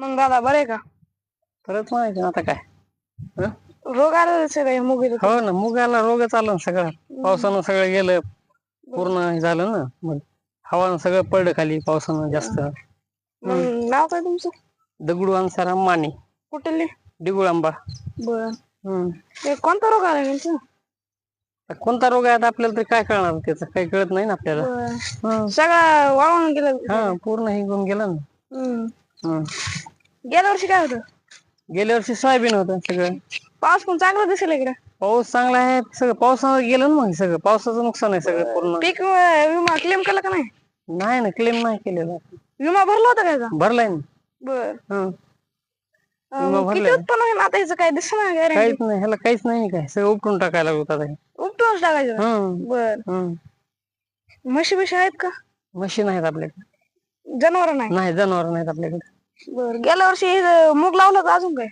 मग दादा बरे का? परत म्हणायचं आता काय? हं? रोग आला सगळे मुगीर हो ना मुगाला रोगच आला ना सगळं. पावसानं सगळं गेलं पूर्ण हे झालं ना. मग हवानं सगळं पडलं खाली पावसानं जास्त. मग नाव काय तुमचं? दगडू अन्साराम माने कुठले डिगुळ आंबा. बर. हम्म. ते कोणता रोग आला आता कोणता रोग आहे आता आपल्याला तरी काय कळणार त्याचं? काही कळत नाही ना आपल्याला. बर. हं. सगळं वाळून गेलं. हा पूर्ण हे घेऊन गेलं ना. हम्म. हं. गेल्या वर्षी काय होतं? गेल्या वर्षी सोयाबीन होतं सगळं. पाऊस पण चांगला दिसेल इकडे. पाऊस चांगला आहे सगळं पावसानं गेलं ना मग सगळं. पावसाचं नुकसान आहे सगळं पूर्ण. पीक अं, विमा क्लेम केला का नाही? नाही ना क्लेम नाही केलेला. विमा भरला होता काय याचा? भरलाय ना. बर. हं. किती. उत्पन्न होईल आता याचं? काय दिसत नाही गॅरंटी काहीच नाही ह्याला काहीच नाही काय. सगळं उपटून टाकायला लागलं आता हे. उपटूनच टाकायचं? हं. बर. हं. म्हशी बिशी आहेत का? म्हशी नाहीत आपल्याकडे. जनावर नाही? नाही जनावर नाहीत आपल्याकडे. बर गेल्या वर्षी मूग लावलं का अजून काय?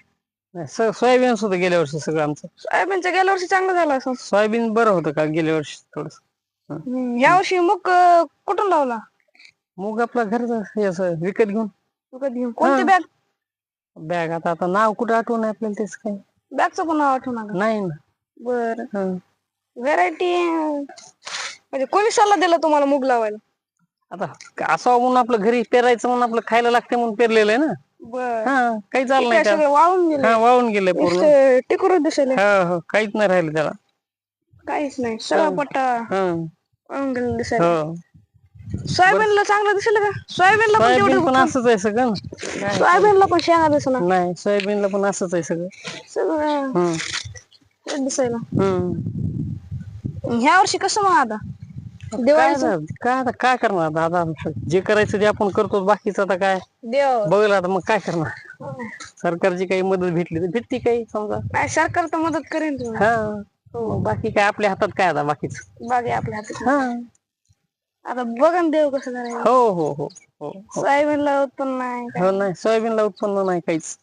नाही, स- सोयाबीन सुद्धा गेल्या वर्षी सगळं आमचं. सोयाबीनचं गेल्या वर्षी चांगलं झालं असं? सोयाबीन बरं होतं का गेल्या वर्षी थोडस? ह्या वर्षी मूग अं, कुठून लावला? मूग आपला घरचं हे असं विकत घेऊन. विकत घेऊन. कोणती. बॅग? बॅग आता आता नाव कुठं आठवण आहे आपल्याला तेच काय बॅगचं पण नाव आठवू नका नाही ना. बर. हं. व्हेरायटी म्हणजे कोणी सल्ला दिला तुम्हाला मूग लावायला? आता असं म्हणून आपलं घरी पेरायचं म्हणून आपलं खायला लागते म्हणून पेरलेलं आहे ना. हा काही चाललं नाही त्याला. वाळून गेलं. हा वाळून गेलंय पूर्ण. नुसतं दिसेल. हो हो काहीच नाही राहिलं त्याला. काहीच नाही. सगळा पट्टा हं. वाळून गेलेला दिसेल हो. सोयाबीनला चांगलं दिसेल का? सोयाबीनला पण सोयाबीन तेवढं पण असंच आहे सगळं. ना. काय? सोयाबीनला पण शेंगा दिसणार नाही सोयाबीनला पण असंच आहे सगळं. सगळं. दिसायला. ह्या वर्षी कसं मग आता? काय आता- काय आता काय करणार आता? आता जे करायचं ते आपण करतो बाकीचं आता काय? देव. बघलं आता मग काय करणार? सरकारची काही मदत भेटली तर भेटती काही समजा. नाही सरकार तर मदत करेन हा. मग बाकी काय आपल्या हातात काय आता बाकीच? बागे आपल्या हातात हा. आता बघा ना देव कसं करायचं. हो हो हो हो हो. सोयाबीनला उत्पन्न नाही काय. हो नाही सोयाबीनला उत्पन्न नाही काहीच.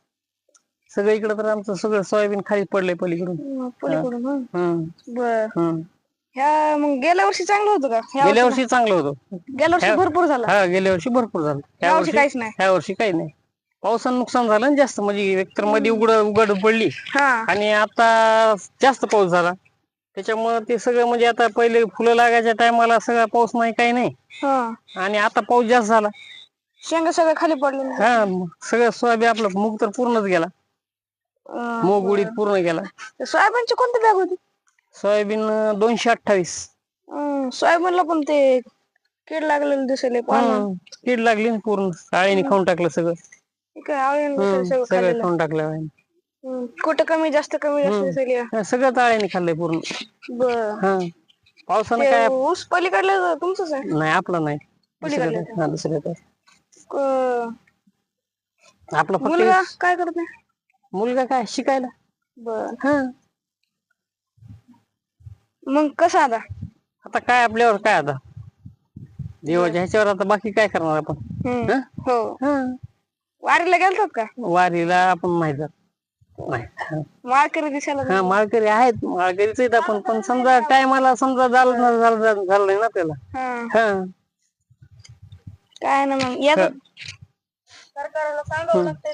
सगळं इकडं तर आमचं सगळं सोयाबीन खाली पडलंय पलीकडून. मग पलीकडून हं. हम्म बर. हम्म ह्या मग गेल्या वर्षी चांगलं होतं का? ह्या गेल्या वर्षी चांगलं होतं. नाही. गेल्या वर्षी ह्या- भरपूर झाला. हा गेल्या वर्षी भरपूर झालं. ह्या ह्या वर्षी वर्षी काहीच नाही. ह्या वर्षी काही नाही. पावसानं नुकसान झालं ना जास्त म्हणजे एकतरमध्ये उघड उघड पडली. हा. आणि आता जास्त पाऊस झाला. त्याच्यामुळे ते सगळं म्हणजे आता पहिले फुलं लागायच्या टायमाला सगळा पाऊस नाही काही नाही. हा. आणि आता पाऊस जास्त झाला. शेंगा सगळं खाली पडले हा मग सगळं सोयाबीन आपलं मूग तर पूर्णच गेला. मूग उडीद पूर्ण गेला. सोयाबीनची कोणती बॅग होती? सोयाबीन दोनशे अठ्ठावीस. अं, सोयाबीनला पण ते कीड लागलेलं दिसेल पानं. कीड लागली ना पूर्ण. आळीने खाऊन टाकलं सगळं. इकडे आवळीनं दिसेल हं, सगळं सगळं खाल्लेलं. खाऊन टाकलं आळीने. कुठं कमी जास्त कमी जास्त. दिसेल सगळं ताळ्याने खाल्लंय पूर्ण. बर. हा पावसानं काय ऊस पलीकडलं तुमचंच आहे? नाही आपलं नाही. पलीकडलं. दुसऱ्याचं- हा दुसऱ्याचं. क- आपलं फक्त मुलगा काय करते मुलगा काय? शिकायला. बर. हा. मग कसं आता? आता काय आपल्यावर काय आता? देवाच्या ह्याच्यावर आता बाकी काय करणार आपण? हं. हं? हो. हा. वारीला गेलतात का? वारीला आपण नाही जात. नाही. हा. माळकरी दिसायला हा माळकरी आहेत. माळकरीच आहेत आपण. पण समजा टायमाला समजा झालं झालं झालं झालं नाही ना त्याला. हा. हा. काय ना मग? येतात सरकारला सांगावं लागतंय